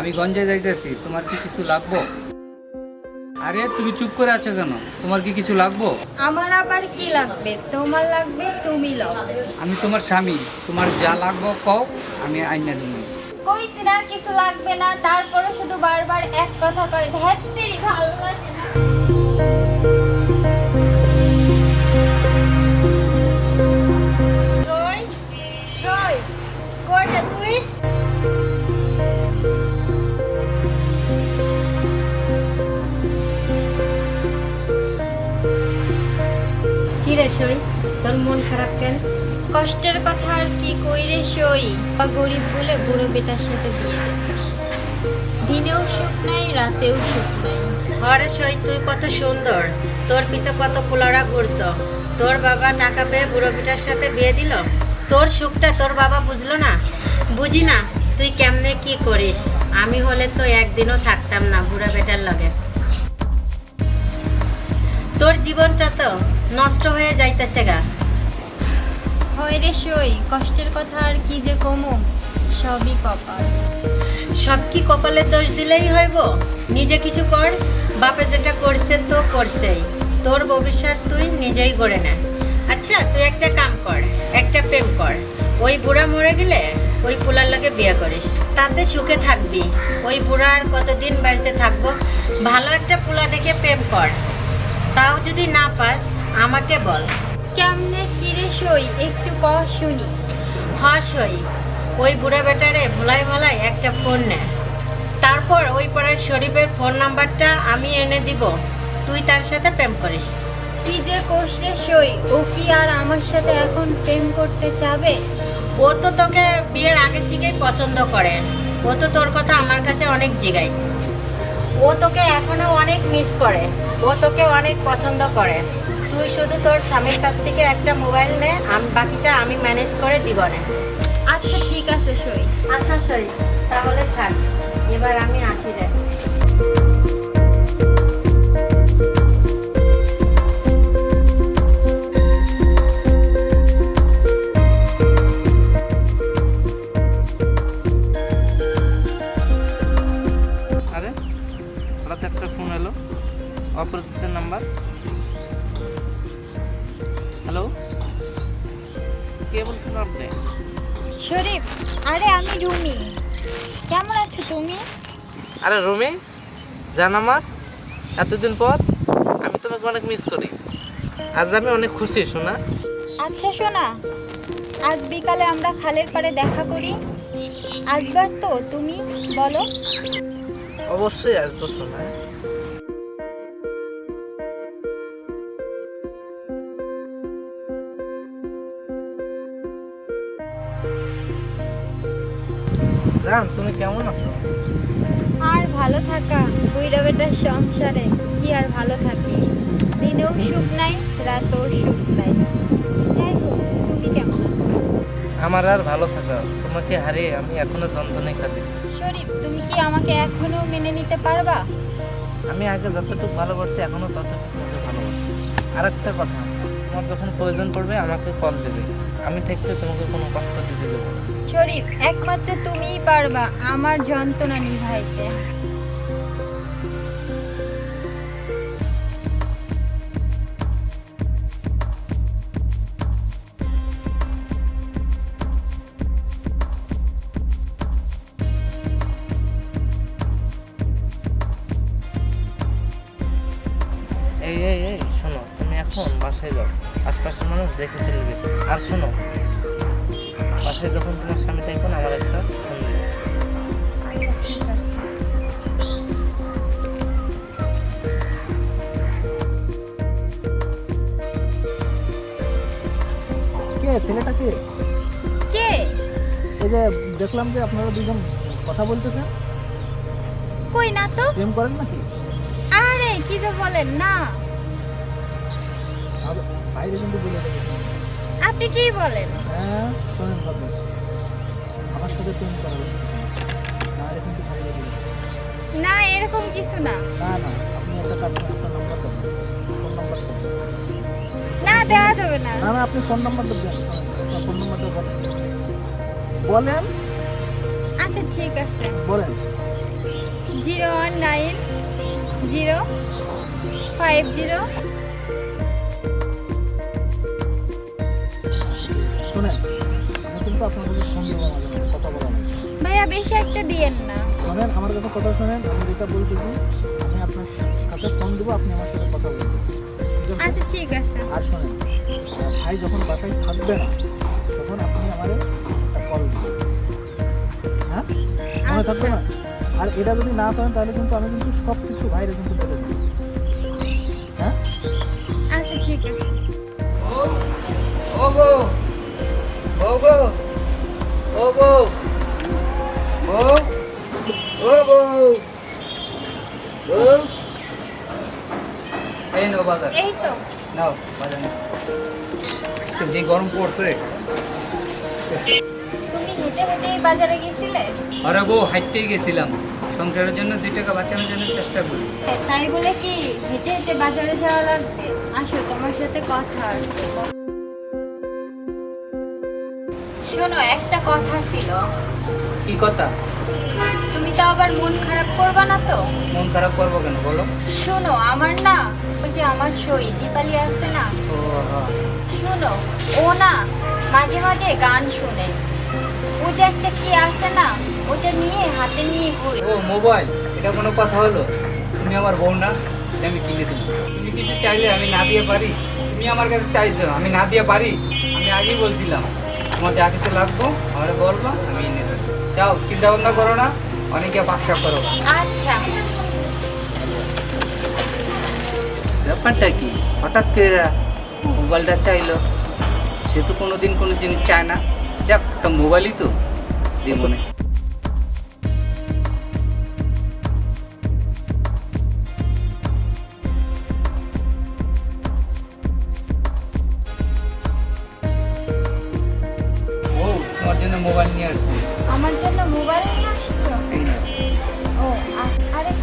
আমি গঞ্জে যাইতেছি তোমার কি কিছু লাগবো? আরে তুমি চুপ করে আছো কেন? তোমার কি কিছু লাগবো? আমার আবার কি লাগবে? তোমার লাগবে তুমি লও। আমি তোমার স্বামী তোমার যা লাগবো কও আমি আইনা দিব কইছি না কিছু লাগবে না তারপরে শুধু বারবার এক কথা কয় ধ্যাত তেরি ভালো মন খারাপ কেন কষ্টের কথা আর কি কই রে সই? বা গরিব বলে বুড়ো বেটার সাথে বিয়ে দিনেও সুখ নাই, রাতেও সুখ নাই। আরে সই, তুই কত সুন্দর। তোর পিছে কত পোলারা ঘুরতো। তোর বাবা টাকা পেয়ে বুড়ো পিটার সাথে বিয়ে দিল? তোর সুখটা তোর বাবা বুঝলো না? বুঝি না, তুই কেমনে কি করিস? আমি হলে তো একদিনও থাকতাম না বুড়ো বেটার লগে। তোর জীবনটা তো নষ্ট হয়ে যাইতেছে গা। হয় রে সই, কষ্টের কথা আর কি যে কমু, সবই কপাল। সব কি কপালের দোষ দিলেই হইব? নিজে কিছু কর, বাপে যেটা করছে তো করছেই। তোর ভবিষ্যৎ তুই নিজেই গড়ে নে। আচ্ছা তুই একটা কাম কর, একটা প্রেম কর। ওই বুড়া মরে গেলে ওই পোলার লাগে বিয়ে করিস। তাতে সুখে থাকবি। ওই বুড়া আর কতদিন বাইসে থাকব? ভালো একটা পোলা দেখে প্রেম কর। তাও যদি না পাস, আমাকে বল। কেমনে কি রে সই? একটু ক শুনি। হাস হই ওই বুড়া বেটারে ভোলাই ভোলাই একটা ফোন নে। তারপর ওই পাড়ার শরীফের ফোন নাম্বারটা আমি এনে দিব। তুই তার সাথে প্রেম করিস। কি যে কোষ রে সই? ও কি আর আমার সাথে এখন প্রেম করতে চাবে ও তো তোকে বিয়ের আগে থেকেই পছন্দ করে। ও তো তোর কথা আমার কাছে অনেক জিগায়। ও তোকে এখনও অনেক মিস করে। ও তোকে অনেক পছন্দ করে। তুই শুধু তোর স্বামীর কাছ থেকে একটা মোবাইল নে আমি বাকিটা আমি ম্যানেজ করে দিব না। আচ্ছা ঠিক আছে সই। আচ্ছা সই। তাহলে থাক। এবার আমি আসি রে। কে বলছেন আপনি? শরীফ আরে আমি রুমি। কেমন আছো তুমি? আরে রুমি জান আমার এতদিন পর আমি তোমাকে অনেক মিস করি। আজ আমি অনেক খুশি শোনা আচ্ছা শোনা আজ বিকালে আমরা খালের পাড়ে দেখা করি। আসবার তো তুমি বলো। অবশ্যই আসব শোনা জান তুমি কেমন আছো? আর ভালো থাকা। বুইরা বেটার সংসারে কি আর ভালো থাকি? দিনেও সুখ নাই রাতেও সুখ নাই। যাই হোক তুমি কেমন আছো? আমার আর ভালো থাকা। তোমাকে হারিয়ে আমি এখনও যন্ত্রণায় খাদি শরীফ তুমি কি আমাকে এখনও মেনে নিতে পারবা? আমি আগে যতটুকু ভালোবাসি এখনও ততটুকু ভালোবাসি। আর একটা কথা তোমার যখন প্রয়োজন পড়বে আমাকে কল দেবে। আমি থাকতে তোমাকে কোনো কষ্ট দিতে দেবো না। শরীফ একমাত্র তুমিই পারবা আমার যন্ত্রণা নিভাইতে এই এই এই এখন বাসায় যাও। আশপাশের মানুষ দেখে ফেলবে। আর শোনো বাসায় যখন তোমার স্বামী থাকবেন আমার একটা ফোন দিবে কে? ছেলেটা কে? কে? এই যে দেখলাম যে আপনারা দুজন কথা বলতেছেন। কই না তো? প্রেম করেন নাকি? আরে কি যে বলেন না। বাইরে কিন্তু বলে রেখেছেন। আপনি কি বলেন? হ্যাঁ শোনেন কথা আমার সাথে প্রেম না এরকম কিছু না না। না আপনি একটা কাজ করেন, একটা নাম্বার দেন ফোন নাম্বার দেন। না দেওয়া যাবে না। না না আপনি ফোন নাম্বারটা দেন ফোন নাম্বারটা বলেন বলেন। আচ্ছা ঠিক আছে। বলেন। Zero one nine zero five zero শোনেন? কিন্তু আপনার কাছে কথা বলা ভাইয়া বেশি একটা দিয়েন না। শোনেন আমার কাছে কথা শোনেন আমি যেটা বলতেছি আমি আপনার কাছে ফোন দেবো আপনি আমার সাথে কথা বলবেন। আচ্ছা ঠিক আছে। আর শোনেন ভাই যখন বাসায় থাকবে না তখন আপনি আমারে একটা কল দিবেন। হ্যাঁ? মনে থাকবে না? আর এটা যদি না করেন তাহলে কিন্তু আমি কিন্তু সব কিছু ভাইরে কিন্তু বলে দেবো। হ্যাঁ? আচ্ছা ঠিক আছে। ও ও এই তো নাও বাজার নাও আজকে যে গরম পড়ছে। তুমি হেঁটে হেঁটে বাজারে গেছিলে? আরে বউ হাইটেই গেছিলাম। সংসারের জন্য দুই টাকা বাঁচানোর জন্য চেষ্টা করি। তাই বলে কি হেঁটে হেঁটে বাজারে যাওয়া লাগবে। আসো তোমার সাথে কথা আছে। শোনো একটা কথা ছিল। কি কথা? আবার মন খারাপ করবা না তো? মন খারাপ করব কেন বলো। শোনো আমার না ওই যে আমার সই দীপালি আছে না? ও হ্যাঁ। শোনো ও না মাঝে মাঝে গান শুনে। ও যে একটা কি আছে না ওটা নিয়ে হাতে নিয়ে ঘুরে। ও মোবাইল এটা কোনো কথা হলো? তুমি আমার বউ না আমি কিনে দেবো। তুমি কিছু চাইলে আমি না দিয়ে পারি। তুমি আমার কাছে চাইছো আমি না দিয়ে পারি। আমি আগেই বলছিলাম তোমার যা কিছু লাগবো আমার বলব আমি এনে দেবো। যাও চিন্তা ভাবনা করো না। অনেকে বাসা করো। আচ্ছা। ব্যাপারটা কি? হঠাৎ করে মোবাইলটা চাইলো। সে তো কোনো দিন কোনো জিনিস চায় না। যাক একটা মোবাইলই তো। দেবো না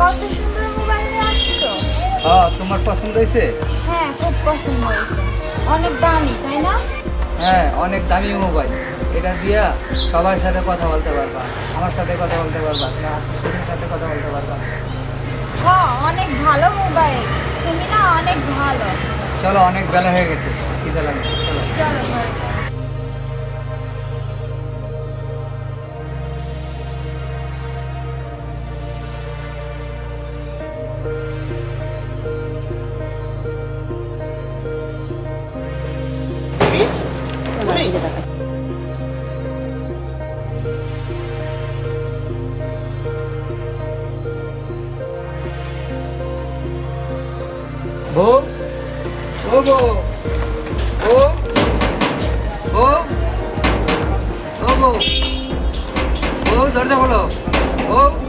কত সুন্দর মোবাইল নিয়ে আসছো হ্যাঁ তোমার পছন্দ হয়েছে? হ্যাঁ খুব পছন্দ হয়েছে। অনেক দামি তাই না? হ্যাঁ অনেক দামি মোবাইল। এটা দিয়া সবার সাথে কথা বলতে পারবা। আমার সাথে কথা বলতে পারবা তোমার সাথে কথা বলতে পারবা। হ্যাঁ অনেক ভালো মোবাইল। তুমি না অনেক ভালো। চলো অনেক বেলা হয়ে গেছে। খিদে লাগছে চলো চলো। যাই। বউ? ও বউ। ও? বউ ও বউ। বউ দরজা বউ?